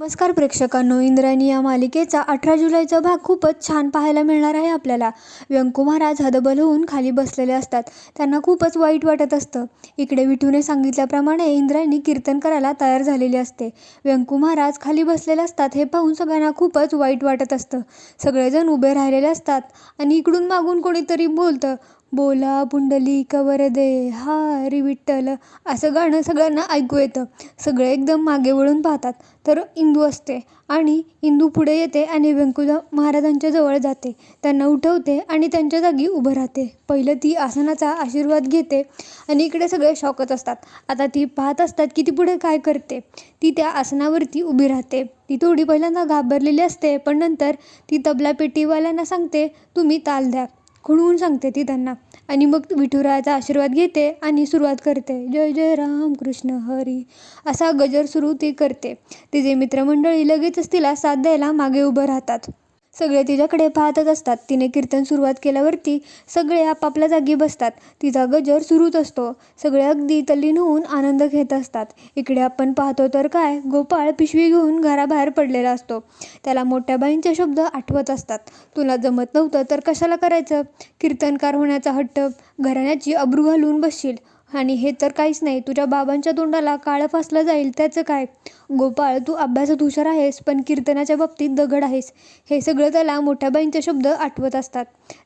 नमस्कार प्रेक्षकांनो इंद्रायणी या मालिकेचा अठरा जुलैचा भाग खूपच छान पाहायला मिळणार आहे आपल्याला. व्यंकू महाराज हदबल होऊन खाली बसलेले असतात. त्यांना खूपच वाईट वाटत असतं. इकडे विठूने सांगितल्याप्रमाणे इंद्रायणी कीर्तन करायला तयार झालेली असते. व्यंकू महाराज खाली बसलेले असतात हे पाहून सगळ्यांना खूपच वाईट वाटत असतं. सगळेजण उभे राहिलेले असतात आणि इकडून मागून कोणीतरी बोलतं बोला पुंडलिक वरदे हरी विठ्ठल. असं गाणं सगळ्यांना ऐकू येतं. सगळे एकदम मागे वळून पाहतात. तर इंदू असते आणि इंदू पुढे येते आणि व्यंकुदा महाराजांच्या जवळ जाते. त्यांना उठवते आणि त्यांच्या जागी उभं राहते. पहिलं ती आसनाचा आशीर्वाद घेते आणि इकडे सगळे शॉकच असतात. आता ती पाहत असतात की ती पुढे काय करते. ती त्या आसनावरती उभी राहते. ती थोडी पहिल्यांदा घाबरलेली असते पण नंतर ती तबला पेटीवाल्यांना सांगते तुम्ही ताल द्या. खुणवून सांगते ती त्यांना. आणि मग विठुरायाचा आशीर्वाद घेते आणि सुरुवात करते. जय जय राम कृष्ण हरी. असा गजर सुरू ती करते. तिचे मित्रमंडळी लगेचच तिला साथ द्यायला मागे उभं राहतात. सगळे तिच्याकडे पाहतच असतात. तिने कीर्तन सुरुवात केल्यावरती सगळे आपापल्या जागी बसतात. तिचा गजर सुरूच असतो. सगळे अगदी तल्लीन होऊन आनंद घेत असतात. इकडे आपण पाहतो तर काय गोपाळ पिशवी घेऊन घराबाहेर पडलेला असतो. त्याला मोठ्या बाईंचे शब्द आठवत असतात. तुला जमत नव्हतं तर कशाला करायचं? कीर्तनकार होण्याचा हट्ट. घराण्याची अब्रू घालून बसशील. आणि हे तर काहीच नाही. तुझ्या बाबांच्या तोंडाला काळं फासलं जाईल त्याचं काय? गोपाळ तू अभ्यासात हुशार आहेस पण कीर्तनाच्या बाबतीत दगड आहेस. हे सगळं त्याला मोठ्या बाईंचे शब्द आठवत असतात.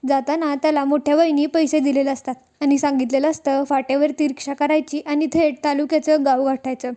जाताना त्याला मोठ्या बाईंनी पैसे दिलेले असतात आणि सांगितलेलं असतं फाट्यावरती रिक्षा करायची आणि थेट तालुक्याचं गाव गाठायचं.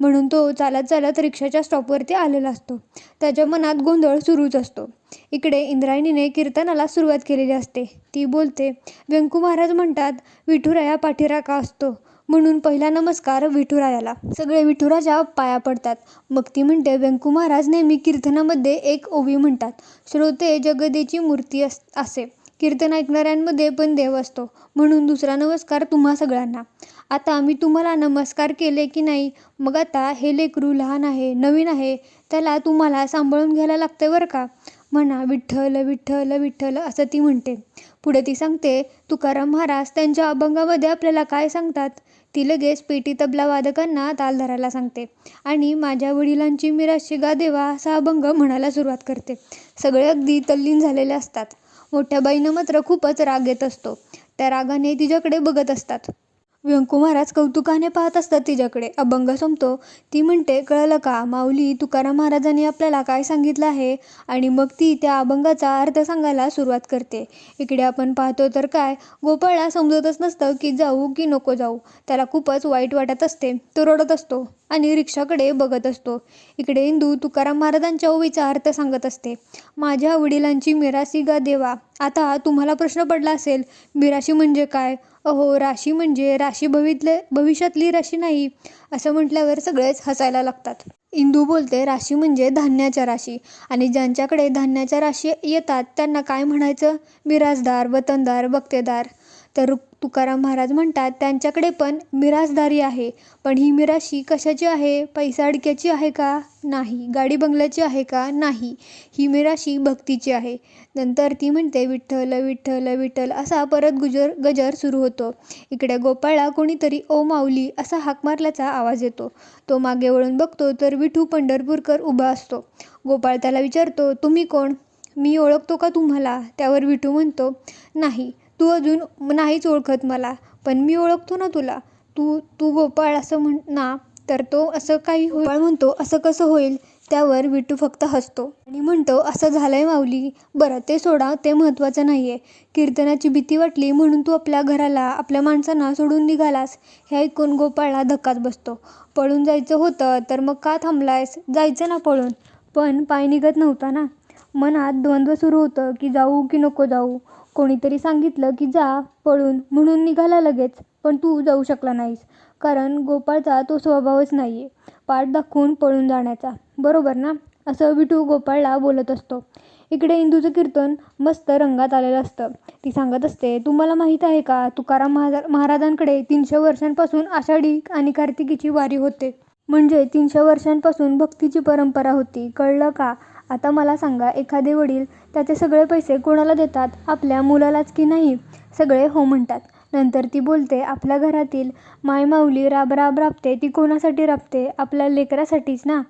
म्हणून तो चालत चालत रिक्षाच्या स्टॉपवरती आलेला असतो. त्याच्या मनात गोंधळ सुरूच असतो. इकडे इंद्रायणीने कीर्तनाला सुरुवात केलेली असते. ती बोलते व्यंकू महाराज म्हणतात विठुराया पाठीराखा असतो. म्हणून पहिला नमस्कार विठुरायाला. सगळे विठुराच्या पाया पडतात. मग ती म्हणते व्यंकू महाराज नेहमी कीर्तनामध्ये एक ओवी म्हणतात. श्रोते जगदेची मूर्ती अस असे. कीर्तन ऐकणाऱ्यांमध्ये पण देव असतो. म्हणून दुसरा नमस्कार तुम्हा सगळ्यांना. आता मी तुम्हाला नमस्कार केले की नाही? मग आता हे लेकरू लहान आहे नवीन आहे त्याला तुम्हाला सांभाळून घ्यायला लागतं बरं का? म्हणा विठ्ठल विठ्ठल विठ्ठल असं ती म्हणते. पुढे ती सांगते तुकाराम महाराज त्यांच्या अभंगामध्ये आपल्याला काय सांगतात? ती लगेच पेटी तबला वादकांना ताल धरायला सांगते. आणि माझ्या वडिलांची मिराशी गा देवा असा अभंग म्हणायला सुरुवात करते. सगळे अगदी तल्लीन झालेले असतात. मोठ्या बाईनं मात्र खूपच राग येत असतो. त्या रागाने तिच्याकडे बघत असतात. व्यंकू महाराज कौतुकाने पाहत असतात तिच्याकडे. अभंग संपतो. ती म्हणते कळलं का माऊली तुकाराम महाराजांनी आपल्याला काय सांगितलं आहे? आणि मग ती त्या अभंगाचा अर्थ सांगायला सुरुवात करते. इकडे आपण पाहतो तर काय गोपाळला समजतच नसतं की जाऊ की नको जाऊ. त्याला खूपच वाईट वाटत असते तो रडत असतो. आणि रिक्षाकडे बघत असतो. इकडे इंदू तुकाराम महाराजांच्या ओवीचा अर्थ सांगत असते. माझ्या वडिलांची मिरासी गा देवा आता तुम्हाला प्रश्न पडला असेल मिराशी म्हणजे काय? अहो राशी म्हणजे राशी भवितले भविष्यातली राशी नाही असं म्हटल्यावर सगळेच हसायला लागतात. इंदू बोलते राशी म्हणजे धान्याच्या राशी आणि ज्यांच्याकडे धान्याच्या राशी येतात त्यांना काय म्हणायचं? मिराजदार वतनदार बक्तेदार. तर तुकाराम महाराज म्हणतात त्यांच्याकडे पण मिराजदारी आहे. पण ही मिराशी कशाची आहे? पैसा अडक्याची आहे का? नाही. गाडी बंगल्याची आहे का? नाही. ही मिराशी भक्तीची आहे. नंतर ती म्हणते विठ्ठल विठ्ठल विठ्ठल असा परत गुजर गजर सुरू होतो. इकडे गोपाळला कोणीतरी ओ माऊली असा हाक मारल्याचा आवाज येतो. तो मागे वळून बघतो तर विठू पंढरपूरकर उभा असतो. गोपाळ त्याला विचारतो तुम्ही कोण? मी ओळखतो का तुम्हाला? त्यावर विठू म्हणतो नाही. तू अजून नाहीच ओळखत मला पण मी ओळखतो ना तुला. तू तू गोपाळ असं म्हण ना तर तो असं काही गोपाळ म्हणतो असं कसं होईल? त्यावर विटू फक्त हसतो. आणि म्हणतो असं झालंय माऊली. बरं ते सोडा ते महत्त्वाचं नाही आहे कीर्तनाची भीती वाटली म्हणून तू आपल्या घराला आपल्या माणसांना सोडून निघालास. हे ऐकून गोपाळला धक्काच बसतो. पळून जायचं होतं तर मग का थांबलायस? जायचं ना पळून. पण पाय निघत नव्हता ना. मनात द्वंद्व सुरू होतं की जाऊ की नको जाऊ. कोणीतरी सांगितलं की जा पळून म्हणून निघाला लगेच पण तू जाऊ शकला नाहीस. कारण गोपाळचा तो स्वभावच नाही आहे पाठ दाखवून पळून जाण्याचा. बरोबर ना? असं विठू गोपाळला बोलत असतो. इकडे इंदूचं कीर्तन मस्त रंगात आलेलं असतं. ती सांगत असते तुम्हाला माहीत आहे का तुकाराम महारा महाराजांकडे तीनशे वर्षांपासून आषाढी आणि कार्तिकीची वारी होते. म्हणजे तीनशे वर्षांपासून भक्तीची परंपरा होती. कळलं का? आता मला सांगा एखादे वडील त्याचे सगळे पैसे कोणाला देतात? आपल्या मुलालाच की नाही? सगळे हो म्हणतात. नंतर ती बोलते आपल्या घरातील मायमाऊली राब राब राबते ती कोणासाठी राबते? आपल्या लेकरासाठीच ना?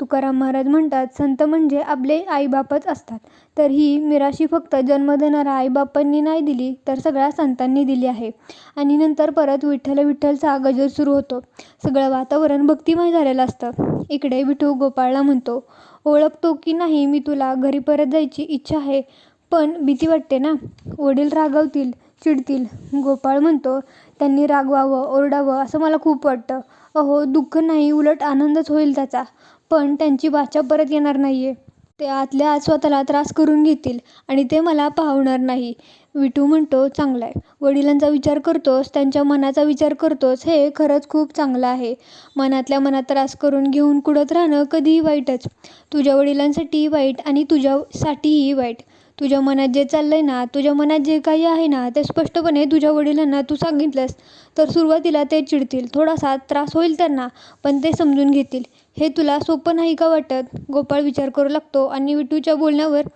तुकाराम महाराज म्हणतात संत म्हणजे आपले आईबापच असतात. तर ही मिराशी फक्त जन्म देणारा आईबापांनी नाही दिली तर सगळ्या संतांनी दिली आहे. आणि नंतर परत विठ्ठल विठ्ठलचा गजर सुरू होतो. सगळं वातावरण भक्तिमय झालेलं असतं. इकडे विठू गोपाळला म्हणतो ओळखतो की नाही मी तुला घरी परत जायची इच्छा आहे. पण भीती वाटते ना? वडील रागवतील चिडतील. गोपाळ म्हणतो त्यांनी रागवावं ओरडावं असं मला खूप वाटतं. अहो दुःख नाही उलट आनंदच होईल त्याचा. पण त्यांची वाचा परत येणार नाही आहे ते आतल्या आत स्वतःला त्रास करून घेतील आणि ते मला पाहणार नाही. विटू म्हणतो चांगला आहे वडिलांचा विचार करतोस त्यांच्या मनाचा विचार करतोस हे खरंच खूप चांगलं आहे. मनातल्या मनात त्रास करून घेऊन कुडत राहणं कधीही वाईटच. तुझ्या वडिलांसाठी वाईट आणि तुझ्यासाठीही वाईट. तुझ्या मनात जे चाललं आहे ना तुझ्या मनात जे काही आहे ना ते स्पष्टपणे तुझ्या वडिलांना तू सांगितलंस. तर सुरुवातीला ते चिडतील. थोडासा त्रास होईल त्यांना पण ते समजून घेतील. हे तुला सोपं नाही का वाटत? गोपाळ विचार करू लागतो आणि विटूच्या बोलण्यावर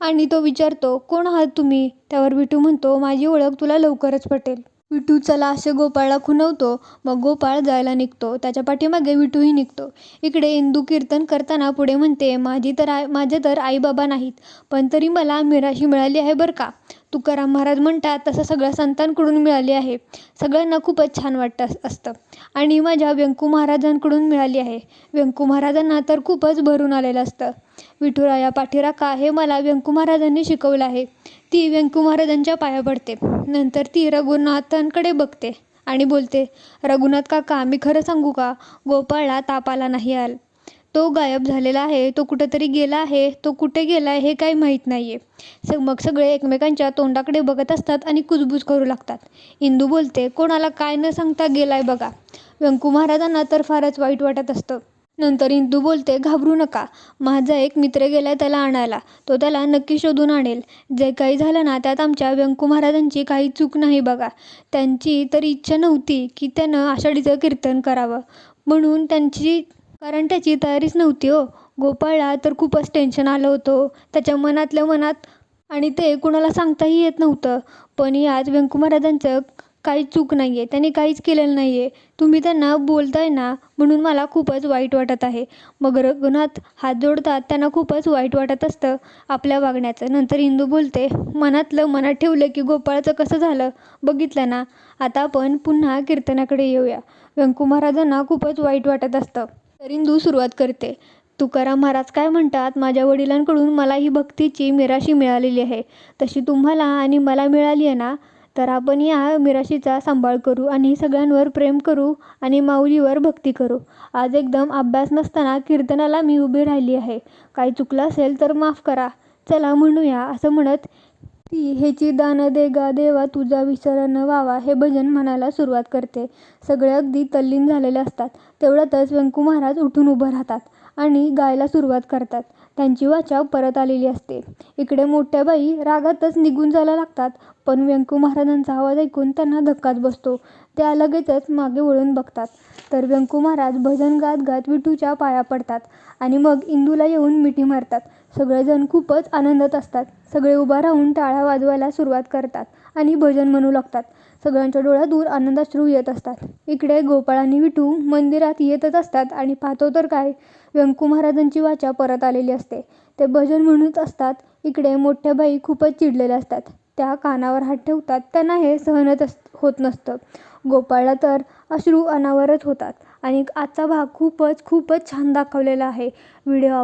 आणि तो विचारतो कोण आहात तुम्ही? त्यावर विटू म्हणतो माझी ओळख तुला लवकरच पटेल. विटू चला असे गोपाळला खुणवतो. मग गोपाळ जायला निघतो. त्याच्या पाठीमागे विटूही निघतो. इकडे इंदू कीर्तन करताना पुढे म्हणते माझी तर आई माझे तर आईबाबा नाहीत पण तरी मला मिराशी मिळाली आहे बरं का? तुकाराम महाराज म्हणतात तसं सगळ्या संतांकडून मिळाली आहे. सगळ्यांना खूपच छान वाटतं असतं. आणि माझ्या व्यंकू महाराजांकडून मिळाली आहे. व्यंकू महाराजांना तर खूपच भरून आलेलं असतं. विठुराया पाठीराखा हे मला व्यंकू महाराजांनी शिकवलं आहे. ती व्यंकू महाराजांच्या पाया पडते. नंतर ती रघुनाथांकडे बघते आणि बोलते रघुनाथ काका मी खरं सांगू का? गोपाळला ताप आला नाही आल. तो गायब झालेला आहे तो कुठंतरी गेला आहे तो कुठे गेला आहे हे काही माहीत नाही आहे स मग सगळे एकमेकांच्या तोंडाकडे बघत असतात आणि कुजबूज करू लागतात. इंदू बोलते कोणाला काय न सांगता गेलाय बघा. व्यंकू महाराजांना तर फारच वाईट वाटत असतं. नंतर इंदू बोलते घाबरू नका. माझा एक मित्र गेलाय त्याला आणायला. तो त्याला नक्की शोधून आणेल. जे काही झालं ना त्यात आमच्या व्यंकू महाराजांची काही चूक नाही बघा. त्यांची तर इच्छा नव्हती की त्यानं आषाढीचं कीर्तन करावं. म्हणून त्यांची कारण त्याची तयारीच नव्हती हो. गोपाळला तर खूपच टेन्शन आलं होतं. त्याच्या मनातल्या मनात आणि ते कुणाला सांगताही येत नव्हतं. पण यात व्यंकू महाराजांचं काही चूक नाही आहे त्यांनी काहीच केलेलं नाही आहे तुम्ही त्यांना बोलताय ना म्हणून मला खूपच वाईट वाटत आहे. मग रघुनाथ हात जोडतात त्यांना खूपच वाईट वाटत असतं आपल्या वागण्याचं. नंतर इंदू बोलते मनातलं मनात ठेवलं की गोपाळचं कसं झालं? बघितलं ना. आता आपण पुन्हा कीर्तनाकडे येऊया. व्यंकू महाराजांना खूपच वाईट वाटत असतं. तरिंदू सुरुवात करते. तुकाराम महाराज काय म्हणतात माझ्या वडिलांकडून मला ही भक्तीची मिराशी मिळालेली आहे. तशी तुम्हाला आणि मला मिळाली आहे ना तर आपण या मिराशीचा सांभाळ करू आणि सगळ्यांवर प्रेम करू आणि माऊलीवर भक्ती करू. आज एकदम अभ्यास नसताना कीर्तनाला मी उभी राहिली आहे. काही चुकलं असेल तर माफ करा. चला म्हणूया असं म्हणत ती हेची दान दे गा देवा तुझा विसर न व्हावा हे भजन म्हणायला सुरुवात करते. सगळे अगदी तल्लीन झालेले असतात. तेवढ्यातच व्यंकू महाराज उठून उभं राहतात आणि गायला सुरुवात करतात. त्यांची वाचा परत आलेली असते. इकडे मोठ्या बाई रागातच निघून जायला लागतात पण व्यंकू महाराजांचा आवाज ऐकून त्यांना धक्काच बसतो. त्या लगेचच मागे वळून बघतात. तर व्यंकू महाराज भजन गात गात विठूच्या पाया पडतात आणि मग इंदूला येऊन मिठी मारतात. सगळेजण खूपच आनंदात असतात. सगळे उभा राहून टाळ्या वाजवायला सुरुवात करतात आणि भजन म्हणू लागतात. सगळ्यांच्या डोळ्यातून आनंदाश्रू येत असतात. इकडे गोपाळ आणि विठू मंदिरात येतच असतात आणि पाहतो तर काय व्यंकू महाराजांची वाचा परत आलेली असते. ते भजन म्हणत असतात. इकडे मोठ्या बाई खूपच चिडलेल्या असतात. त्या कानावर हात ठेवतात. त्यांना हे सहनच अस होत नसतं. गोपाळला तर अश्रू अनावरच होतात. आणि आजचा भाग खूपच खूपच छान दाखवलेला आहे. व्हिडिओ